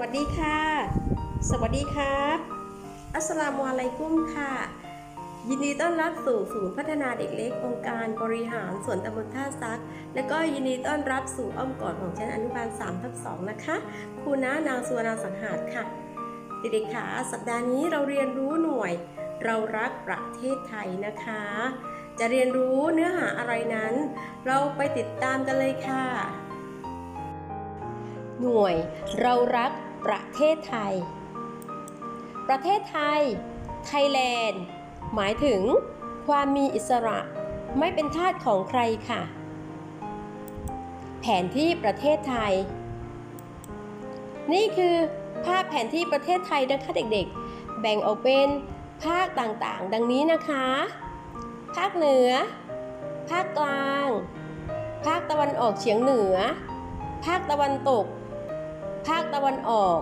วัสดีค่ะ สวัสดีครับ อัสสลามุอะลัยกุมค่ะ ยินดีต้อนรับสู่ศูนย์พัฒนาเด็กเล็ก องค์การบริหารส่วนตำบลท่าซัก และก็ยินดีต้อนรับสู่อ้อมกอดของชั้นอนุบาล3ทับ2นะคะ ครูน้านางสุวรรณสังหารค่ะ เด็กๆค่ะ สัปดาห์นี้เราเรียนรู้หน่วย เรารักประเทศไทยนะคะ จะเรียนรู้เนื้อหาอะไรนั้น เราไปติดตามกันเลยค่ะหน่วยเรารัก ประเทศไทย ประเทศไทย ไทยแลนด์ หมายถึง ความมีอิสระไม่เป็นทาสของใครค่ะ แผนที่ประเทศไทย นี่คือภาพแผนที่ประเทศไทยนะคะเด็กๆ แบ่งออกเป็นภาคต่างๆ ดังนี้นะคะ ภาคเหนือ ภาคกลาง ภาคตะวันออกเฉียงเหนือ ภาคตะวันตก ภาคตะวันออก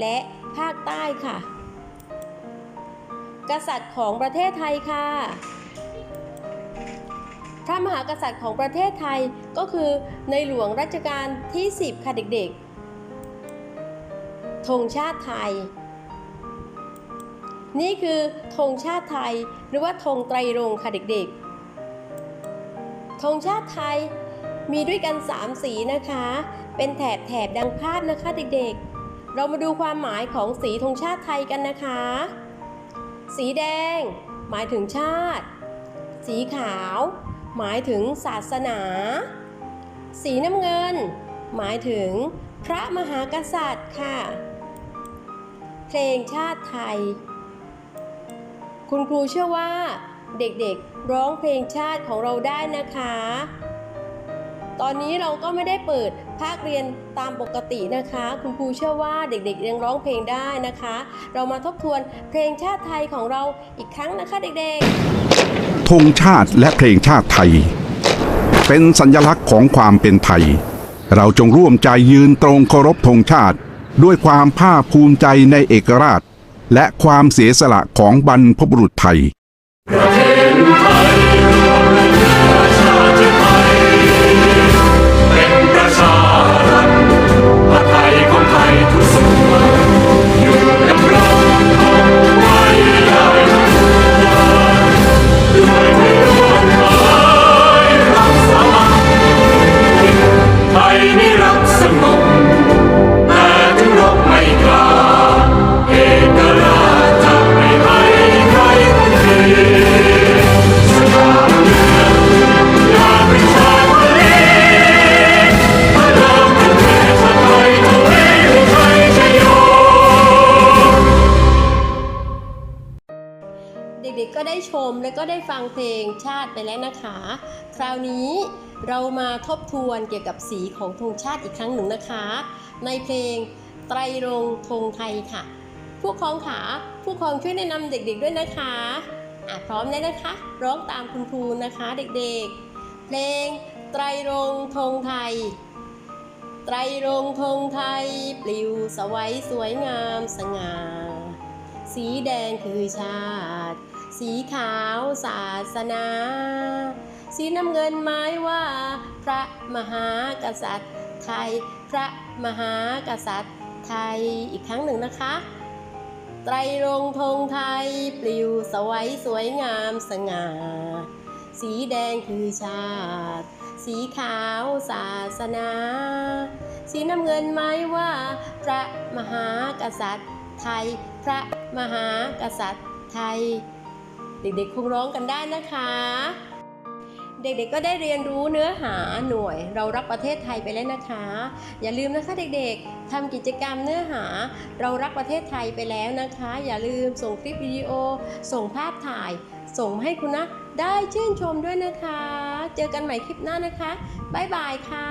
และภาคใต้ค่ะ กษัตริย์ของประเทศไทยค่ะพระมหากษัตริย์ของประเทศไทยก็คือในหลวงรัชกาลที่ 10 ค่ะเด็กๆธงชาติไทย นี่คือธงชาติไทยหรือว่าธงไตรรงค์ค่ะเด็กๆธงชาติไทย มีด้วยกัน 3 สีนะคะ เป็นแถบแถบดังภาพนะคะเด็กๆ เรามาดูความหมายของสีธงชาติไทยกันนะคะ สีแดง หมายถึงชาติ สีขาว หมายถึงศาสนา สีน้ำเงิน หมายถึงพระมหากษัตริย์ค่ะ เพลงชาติไทย คุณครูเชื่อว่าเด็กๆ ร้องเพลงชาติของเราได้นะคะ ตอนนี้เราก็ไม่ได้เปิดภาคเรียนตามปกตินะคะ คุณครูเชื่อว่าเด็กๆยังร้องเพลงได้นะคะ เรามาทบทวนเพลงชาติไทยของเราอีกครั้งนะคะเด็กๆธงชาติและเพลงชาติไทย เป็นสัญลักษณ์ของความเป็นไทย เราจงร่วมใจยืนตรงเคารพธงชาติ ด้วยความภาคภูมิใจในเอกราช และความเสียสละของบรรพบุรุษไทยเป็น ชมและก็ได้ฟังเพลงชาติไปแล้วนะคะ คราวนี้เรามาทบทวนเกี่ยวกับสีของธงชาติอีกครั้งหนึ่งนะคะ ในเพลงไตรรงธงไทยค่ะ ผู้ครองขาผู้ครองช่วยแนะนำเด็กๆด้วยนะคะอะพร้อมแล้วนะคะ ร้องตามคุณครูนะคะเด็กๆ เพลงไตรรงธงไทย ไตรรงธงไทย ปลิวสวัยสวยงามสง่า สีแดงคือชาติ สีขาวศาสนา สีน้ำเงินหมายว่า พระมหากษัตริย์ไทย พระมหากษัตริย์ไทยอีกครั้งหนึ่งนะคะ ไตรรงธงไทย ปลิวสวัยสวยงามสง่า สีแดงคือชาติ สีขาวศาสนา สีน้ำเงินหมายว่า พระมหากษัตริย์ไทย พระมหากษัตริย์ไทย เด็กๆคงร้องกันได้นะคะ เด็กๆก็ได้เรียนรู้เนื้อหาหน่วยเรารักประเทศไทยไปแล้วนะคะ อย่าลืมนะคะเด็กๆทำกิจกรรมเนื้อหาเรารักประเทศไทยไปแล้วนะคะ อย่าลืมส่งคลิปวิดีโอ ส่งภาพถ่าย ส่งให้คุณนะได้ชื่นชมด้วยนะคะ เจอกันใหม่คลิปหน้านะคะบ๊ายบายค่ะ